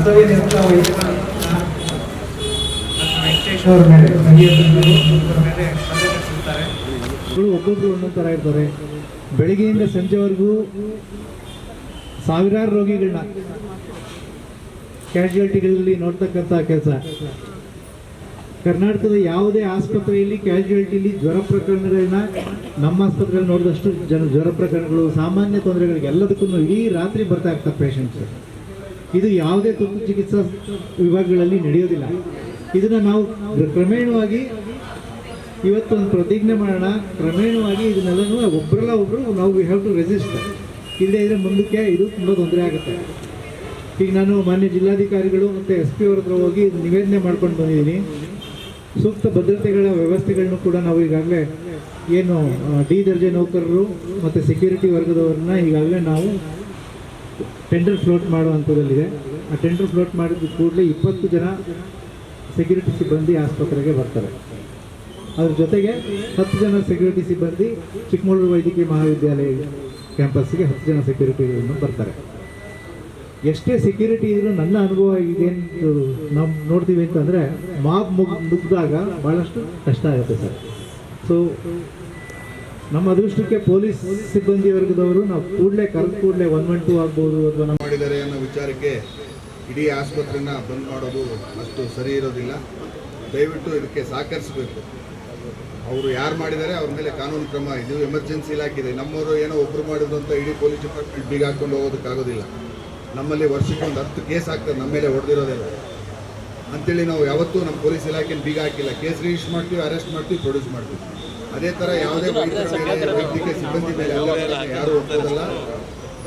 ಕರ್ತವ್ಯ ನಿರತ ಮೇಲೆ ಒಬ್ಬೊಬ್ರು ಒಂದೊಂದು ಥರ ಇರ್ತಾರೆ. ಬೆಳಿಗ್ಗೆಯಿಂದ ಸಂಜೆವರೆಗೂ ಸಾವಿರಾರು ರೋಗಿಗಳನ್ನ ಕ್ಯಾಶುಯಾಲಿಟಿಗಳಲ್ಲಿ ನೋಡ್ತಕ್ಕಂಥ ಕೆಲಸ. ಕರ್ನಾಟಕದ ಯಾವುದೇ ಆಸ್ಪತ್ರೆಯಲ್ಲಿ ಕ್ಯಾಶುಯಾಲಿಟಿಲಿ ಜ್ವರ ಪ್ರಕರಣಗಳನ್ನ ನಮ್ಮ ಆಸ್ಪತ್ರೆಯಲ್ಲಿ ನೋಡಿದಷ್ಟು ಜನ ಜ್ವರ ಪ್ರಕರಣಗಳು, ಸಾಮಾನ್ಯ ತೊಂದರೆಗಳಿಗೆ ಎಲ್ಲದಕ್ಕೂ ಇಡೀ ರಾತ್ರಿ ಬರ್ತಾ ಇರ್ತಾರೆ ಪೇಷಂಟ್ಸ್ ಇದು ಯಾವುದೇ ತುರ್ತು ಚಿಕಿತ್ಸಾ ವಿಭಾಗಗಳಲ್ಲಿ ನಡೆಯೋದಿಲ್ಲ. ಇದನ್ನು ನಾವು ಕ್ರಮೇಣವಾಗಿ ಇವತ್ತೊಂದು ಪ್ರತಿಜ್ಞೆ ಮಾಡೋಣ. ಕ್ರಮೇಣವಾಗಿ ಇದನ್ನೆಲ್ಲನೂ ಒಬ್ಬರಲ್ಲ ಒಬ್ಬರು ನಾವು ವಿ ಹ್ಯಾವ್ ಟು ರೆಸಿಸ್ಟ್ ಇಲ್ಲದೇ ಇದ್ರೆ ಮುಂದಕ್ಕೆ ಇದು ತುಂಬ ತೊಂದರೆ ಆಗುತ್ತೆ. ಈಗ ನಾನು ಮಾನ್ಯ ಜಿಲ್ಲಾಧಿಕಾರಿಗಳು ಮತ್ತು ಎಸ್ ಪಿ ಅವ್ರ ಹತ್ರ ಹೋಗಿ ನಿವೇದನೆ ಮಾಡ್ಕೊಂಡು ಬಂದಿದ್ದೀನಿ. ಸೂಕ್ತ ಭದ್ರತೆಗಳ ವ್ಯವಸ್ಥೆಗಳನ್ನು ಕೂಡ ನಾವು ಈಗಾಗಲೇ ಏನು ಡಿ ದರ್ಜೆ ನೌಕರರು ಮತ್ತು ಸೆಕ್ಯೂರಿಟಿ ವರ್ಗದವ್ರನ್ನ ಈಗಾಗಲೇ ನಾವು ಟೆಂಡರ್ ಫ್ಲೋಟ್ ಮಾಡುವಂಥದ್ದಲ್ಲಿದೆ ಆ ಟೆಂಡರ್ ಫ್ಲೋಟ್ ಮಾಡಿದ ಕೂಡಲೇ ಇಪ್ಪತ್ತು ಜನ ಸೆಕ್ಯೂರಿಟಿ ಸಿಬ್ಬಂದಿ ಆಸ್ಪತ್ರೆಗೆ ಬರ್ತಾರೆ. ಅದ್ರ ಜೊತೆಗೆ ಹತ್ತು ಜನ ಸೆಕ್ಯೂರಿಟಿ ಸಿಬ್ಬಂದಿ ಚಿಕ್ಕಮಗಳೂರು ವೈದ್ಯಕೀಯ ಮಹಾವಿದ್ಯಾಲಯ ಕ್ಯಾಂಪಸ್ಗೆ ಹತ್ತು ಜನ ಸೆಕ್ಯೂರಿಟಿಗಳನ್ನು ಬರ್ತಾರೆ. ಎಷ್ಟೇ ಸೆಕ್ಯೂರಿಟಿ ಇದ್ರೂ ನನ್ನ ಅನುಭವ ಇದೇನು ನಾವು ನೋಡ್ತೀವಿ ಅಂತಂದರೆ ಮಾಬ್ ಮುಗ್ ಮುಗ್ದಾಗ ಭಾಳಷ್ಟು ಕಷ್ಟ ಆಗುತ್ತೆ ಸರ್. ಸೊ ನಮ್ಮ ಅದೃಷ್ಟಕ್ಕೆ ಪೊಲೀಸ್ ಸಿಬ್ಬಂದಿ ವರ್ಗದವರು ನಾವು ಕೂಡಲೇ ಕರೆದು ಕೂಡಲೇ ಒನ್ ಒನ್ ಟೂ ಆಗ್ಬೋದು ಅಥವಾ ಮಾಡಿದ್ದಾರೆ ಅನ್ನೋ ವಿಚಾರಕ್ಕೆ ಇಡೀ ಆಸ್ಪತ್ರೆನ ಬಂದ್ ಮಾಡೋದು ಅಷ್ಟು ಸರಿ ಇರೋದಿಲ್ಲ. ದಯವಿಟ್ಟು ಇದಕ್ಕೆ ಸಹಕರಿಸಬೇಕು. ಅವರು ಯಾರು ಮಾಡಿದ್ದಾರೆ ಅವ್ರ ಮೇಲೆ ಕಾನೂನು ಕ್ರಮ, ಇದು ಎಮರ್ಜೆನ್ಸಿ ಇಲಾಖೆ ನಮ್ಮವರು ಏನೋ ಒಬ್ಬರು ಮಾಡಿದ್ರು ಅಂತ ಇಡೀ ಪೊಲೀಸ್ ಡಿಪಾರ್ಟ್ಮೆಂಟ್ ಬೀಗ ಹಾಕೊಂಡು ಹೋಗೋದಕ್ಕಾಗೋದಿಲ್ಲ. ನಮ್ಮಲ್ಲಿ ವರ್ಷಕ್ಕೆ ಒಂದು ಹತ್ತು ಕೇಸ್ ಆಗ್ತದೆ, ನಮ್ಮ ಮೇಲೆ ಹೊಡೆದಿರೋದಿಲ್ಲ ಅಂತೇಳಿ ನಾವು ಯಾವತ್ತೂ ನಮ್ಮ ಪೊಲೀಸ್ ಇಲಾಖೆನ ಬೀಗ ಹಾಕಿಲ್ಲ. ಕೇಸ್ ರಿಜಿಸ್ಟರ್ ಮಾಡ್ತೀವಿ ಅರೆಸ್ಟ್ ಮಾಡ್ತೀವಿ ಪ್ರೊಡ್ಯೂಸ್ ಮಾಡ್ತೀವಿ. ಅದೇ ತರ ಯಾವುದೇ ವೈದ್ಯರ ವೈದ್ಯಕೀಯ ಸಿಬ್ಬಂದಿ ಮೇಲೆ ಯಾರು ಒಪ್ಪೋದಲ್ಲ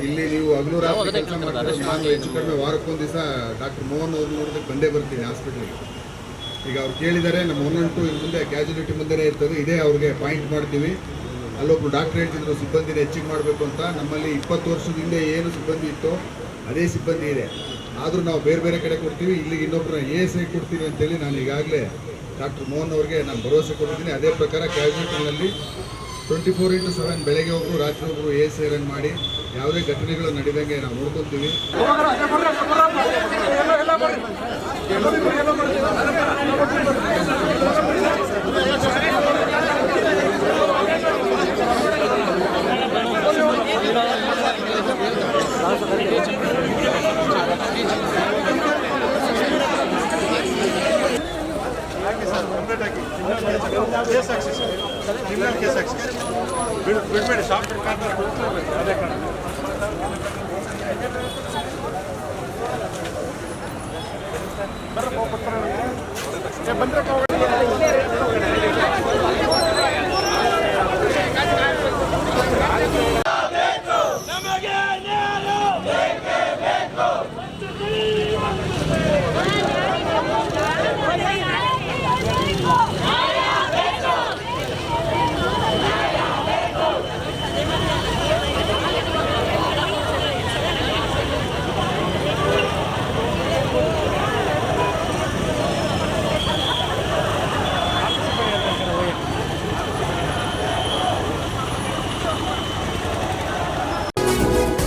ಇಲ್ಲಿ ನೀವು ಹಗಲು ರಾತ್ರಿ ಕೆಲಸ ಮಾಡ್ತಾರೆ? ನಾನು ಹೆಚ್ಚು ಕಡಿಮೆ ವಾರಕ್ಕೊಂದು ದಿವಸ ಡಾಕ್ಟರ್ ಮೋಹನ್ ಅವ್ರು ನೋಡಿದ್ರೆ ಬಂದೇ ಬರ್ತೀನಿ ಹಾಸ್ಪಿಟ್ಲಿಗೆ ಈಗ ಅವ್ರು ಕೇಳಿದ್ದಾರೆ ನಮ್ಮ ಒನ್ ಇನ್ನು ಮುಂದೆ ಕ್ಯಾಜುಲಿಟಿ ಮುಂದೆನೇ ಇರ್ತದೆ. ಇದೇ ಅವ್ರಿಗೆ ಪಾಯಿಂಟ್ ಮಾಡ್ತೀವಿ. ಅಲ್ಲೊಬ್ರು ಡಾಕ್ಟರ್ ಹೇಳ್ತಿದ್ರು ಸಿಬ್ಬಂದಿನ ಹೆಚ್ಚಿಗೆ ಮಾಡಬೇಕು ಅಂತ. ನಮ್ಮಲ್ಲಿ ಇಪ್ಪತ್ತು ವರ್ಷದ ಹಿಂದೆ ಏನು ಸಿಬ್ಬಂದಿ ಇತ್ತೋ ಅದೇ ಸಿಬ್ಬಂದಿ ಇದೆ. ಆದರೂ ನಾವು ಬೇರೆ ಬೇರೆ ಕಡೆ ಕೊಡ್ತೀವಿ. ಇಲ್ಲಿಗೆ ಇನ್ನೊಬ್ಬರ ಎ ಎಸ್ ಐ ಕೊಡ್ತೀವಿ ಅಂತೇಳಿ ನಾನು ಈಗಾಗಲೇ ಡಾಕ್ಟರ್ ಮೋಹನ್ ಅವರಿಗೆ ನಾನು ಭರವಸೆ ಕೊಟ್ಟಿದ್ದೀನಿ ಅದೇ ಪ್ರಕಾರ ಕ್ಯಾಬಿನೆಟ್ನಲ್ಲಿ ಟ್ವೆಂಟಿ ಫೋರ್ ಇಂಟು ಸೆವೆನ್ ಬೆಳಗ್ಗೆ ಒಬ್ಬರು ರಾತ್ರಿ ಒಬ್ಬರು ಎ ಸಿ ರನ್ ಮಾಡಿ ಯಾವುದೇ ಘಟನೆಗಳು ನಡೆದಂಗೆ ನಾವು ನೋಡ್ಕೊತೀವಿ ಕೇಸ್ ಹಾಕ್ಸಿ ಸರ್ ಕ್ರಿಮಿನಲ್ ಕೇಸ್ ಹಾಕ್ಸಿ ಬಿಡ್ ಬಿಡಬೇಡಿ ಸಾಫ್ಟ್ವೇರ್ ಕಾಂಟ್ರಾಕ್ಟ್ ಅದೇ ಕಾರಣ